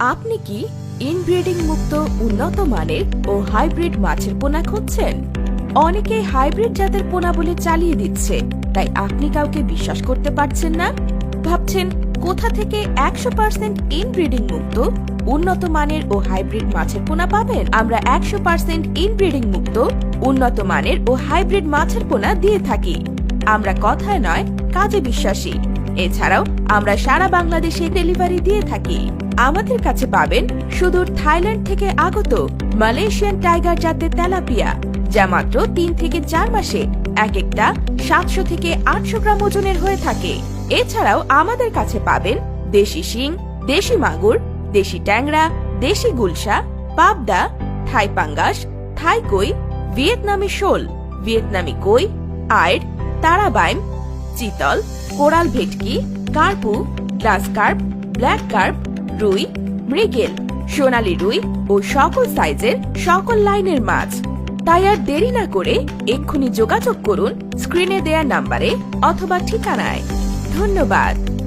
আপনি কি ইনব্রিডিং মুক্ত উন্নত মানের ও হাইব্রিড মাছের পোনা খুঁজছেন? অনেকে হাইব্রিড জাতের পোনা বলে চালিয়ে দিচ্ছে, তাই আপনি কাউকে বিশ্বাস করতে পারছেন না? ভাবছেন, কোথা থেকে একশো পার্সেন্ট ইনব্রিডিং মুক্ত, উন্নত মানের ও হাইব্রিড মাছের পোনা পাবেন? আমরা একশো পার্সেন্ট ইনব্রিডিং মুক্ত, উন্নত মানের ও হাইব্রিড মাছের পোনা দিয়ে থাকি। আমরা কথায় নয়, কাজে বিশ্বাসী। এছাড়াও, আমরা সারা বাংলাদেশে ডেলিভারি দিয়ে থাকি। আমাদের কাছে পাবেন সুদূর থাইল্যান্ড থেকে আগত মালয়েশিয়ান টাইগার জাতের তেলাপিয়া, যা মাত্র তিন থেকে চার মাসে এক একটা সাতশো থেকে আটশো গ্রাম ওজনের হয়ে থাকে। এছাড়াও আমাদের কাছে পাবেন দেশি শিং, দেশি মাগুর, দেশি ট্যাংরা, দেশি গুলশা, পাবদা, থাই পাঙ্গাস, থাই কই, ভিয়েতনামি শোল, ভিয়েতনামি কই, আইড, তারাবাইম চিতল কোরাল ভেটকি, কার্পু, গ্লাস কার্প, ব্ল্যাক কার্প, রুই, মৃগেল, সোনালি রুই ও সকল সাইজের সকল লাইনের মাছ। তাই আর দেরি না করে এক্ষুনি যোগাযোগ করুন স্ক্রিনে দেয়া নাম্বারে অথবা ঠিকানায়। ধন্যবাদ।